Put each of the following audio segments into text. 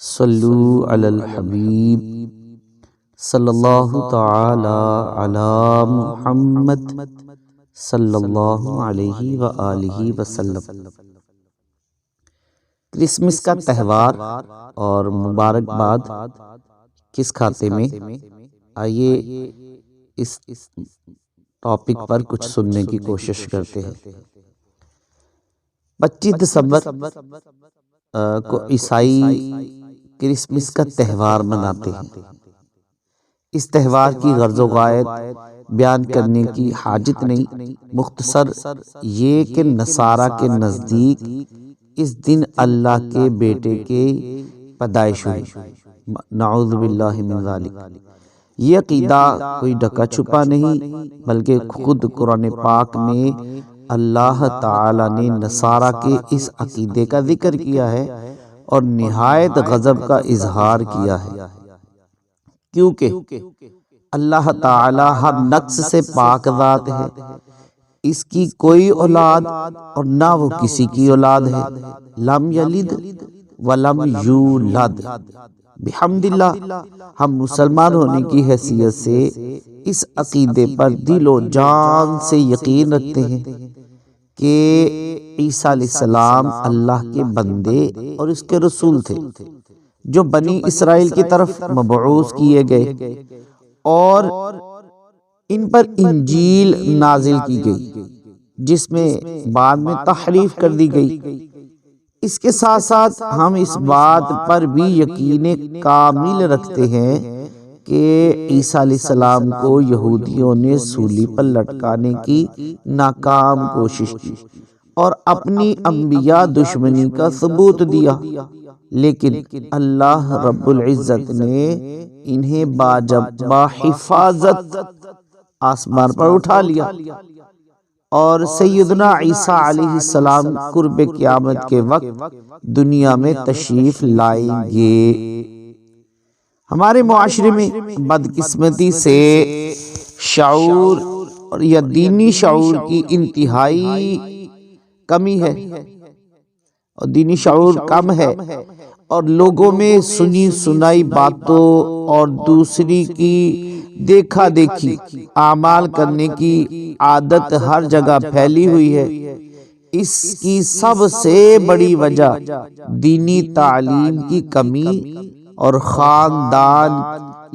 सल्लु अलल हबीब। सल्लल्लाहु तआला अला मुहम्मद सल्लल्लाहु अलैहि व आलिहि वसल्लम। क्रिसमस का त्यौहार और मुबारकबाद किस खाते में? आइए इस टॉपिक पर कुछ सुनने की कोशिश करते हैं। पच्चीस दिसंबर को ईसाई क्रिसमस का त्यौहार मनाते हैं। इस त्यौहार की गर्ज गायत बयान करने की हाजत नहीं। मुख्तसर ये कि नसारा के नज़दीक इस दिन अल्लाह के बेटे के पैदाइश हुई। नाउज़बिल्लाह ये अकीदा कोई डका छुपा नहीं बल्कि खुद कुरान पाक में अल्लाह ताला ने नसारा के इस अकीदे का ज़िक्र किया है। और निहायत गजब का इजहार किया है। क्योंकि अल्लाह ताला हर नक्स से पाक जात है। इसकी कोई औलाद और ना वो किसी की औलाद है। लम यलिद वलम यूलद बिहमदिल्ला हम मुसलमान होने की हैसियत से इस अकीदे पर दिलो जान से यकीन रखते हैं। कि ईसा सलाम अल्लाह के बंदे और इसके रसूल थे, जो बनी इसराइल की तरफ़ मबूस किए गए और इन पर इंजील नाजिल की गई, जिसमें बाद में तहरीफ कर दी गई। इसके साथ साथ हम इस बात पर भी यकीन कामिल रखते हैं कि ईसा सलाम को यहूदियों ने सूली पर लटकाने की नाकाम कोशिश की और अपनी अम्बिया दुश्मनी का सबूत दिया। लेकिन अल्लाह रब्बुल इज़्ज़त ने इन्हें बाजब हिफाजत आसमान पर उठा लिया और सैदना ईसा सलाम कुर्ब क़यामत के वक्त दुनिया में तशरीफ़ लाएँगे। हमारे मुआशरे में बदकिस्मती से शाऊर और या दीनी शाऊर की इंतहाई कमी है। और दीनी शाऊर कम है। और लोगों में सुनी सुनाई बातों और दूसरी की देखा देखी, आमाल करने की आदत हर जगह फैली हुई है। इसकी सबसे बड़ी वजह दीनी तालीम की कमी और ख़ानदान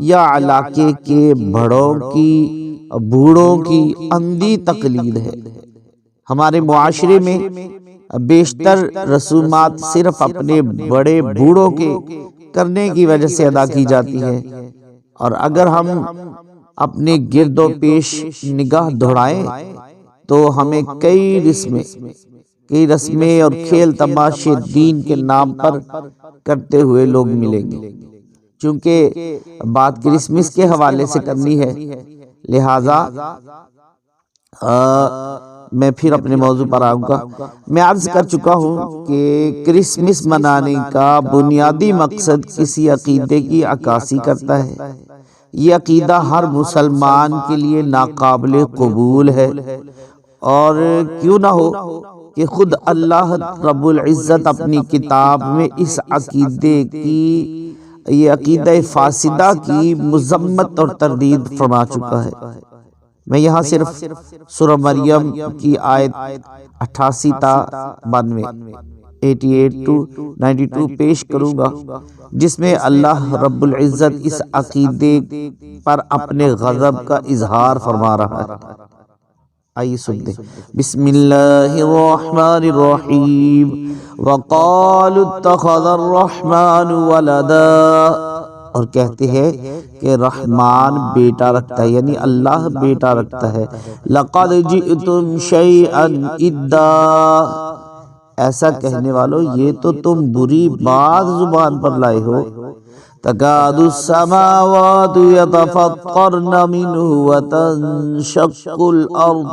या इलाके के बड़ों की, बूढ़ों की अंधी तकलीद है। हमारे मुआशरे में बेशतर रसूमात सिर्फ़ अपने बड़े बूढ़ों के करने की वजह से अदा की जाती है। और अगर हम अपने गिरदो पेश निगाह दौड़ाएँ तो हमें कई रस्में कई रस्में और खेल तमाशे दीन के नाम पर करते हुए लोग मिलेंगे। क्योंकि बात क्रिसमस के हवाले से करनी है, लिहाजा मैं फिर अपने मौजू पर आऊँगा। मैं अर्ज़ कर चुका हूँ कि क्रिसमस मनाने का बुनियादी मकसद किसी अकीदे की अक्सी करता है। ये अकीदा हर मुसलमान के लिए नाकाबले कबूल है। और क्यों ना हो कि खुद अल्लाह रब्बुल इज़्ज़त अपनी किताब में इस अकीदे की, ये अकीद फासिदा की मजम्मत और तरदीद फरमा चुका है। मैं यहाँ सिर्फ़ सुर मरियम की आयत अट्ठासी ता बानवे 88 टू 92 पेश करूँगा, जिसमें अल्लाह रब्बुल इज़्ज़त इस अकीदे पर अपने गज़ब का इजहार फरमा रहा है। आइए सुनते बिस्मिल्लाहिर्रहमानिर्रहीम। वक़ालु इत्तख़ज़र वलदा। और कहते हैं कि रहमान बेटा रखता है यानी अल्लाह बेटा रखता है। लक़द जिअतुम शैअन इद्दा। ऐसा कहने वालों ये तो तुम बुरी बात ज़ुबान पर लाए हो तकादुस्समावातु यतफत्तरन मिन्हु वतंशक्कुल अर्द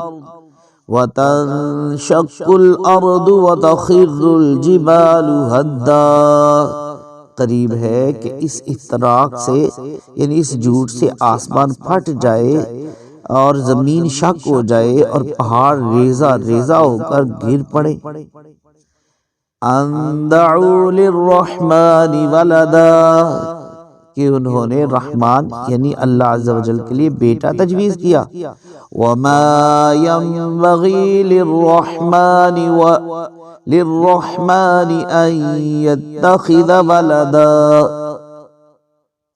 वतंशक्कुल अर्द वतखिरुल जिबालु हद्दा करीब है कि इस इतराक से यानी इस झूठ से आसमान फट जाए और ज़मीन शक हो जाए और पहाड़ रेजा रेजा होकर गिर पड़े रहमान वलदा कि उन्होंने रहमान यानी अल्लाह अज़्ज़ के लिए बेटा तजवीज़ किया।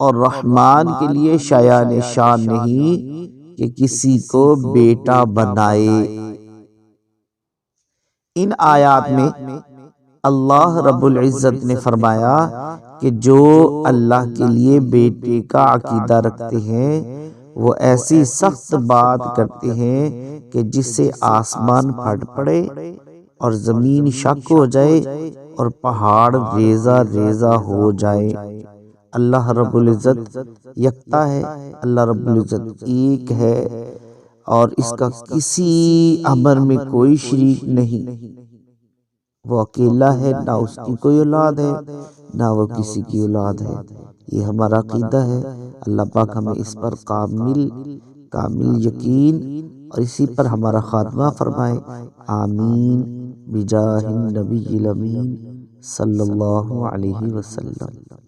और रहमान के लिए शाया शान नहीं कि किसी को बेटा बनाए। इन आयात में अल्लाह रब्बुल इज़्ज़त ने फरमाया कि जो अल्लाह के लिए बेटे का अकीदा रखते हैं वो ऐसी सख्त बात करते हैं कि जिससे आसमान फट पड़े और ज़मीन शक हो जाए और पहाड़ रेजा रेजा हो जाए। अल्लाह रब्बुल इज़्ज़त यकता है अल्लाह रब्बुल इज़्ज़त एक है और इसका किसी अमर में कोई शरीक नहीं। वो अकेला है, ना उसकी कोई औलाद है, ना वो किसी की औलाद है। ये हमारा अकीदा है। अल्लाह पाक हमें इस पर कामिल कामिल यकीन और इसी पर हमारा खात्मा फरमाए। आमीन। बिजाहिन नबी सल्लल्लाहु अलैहि वसल्लम।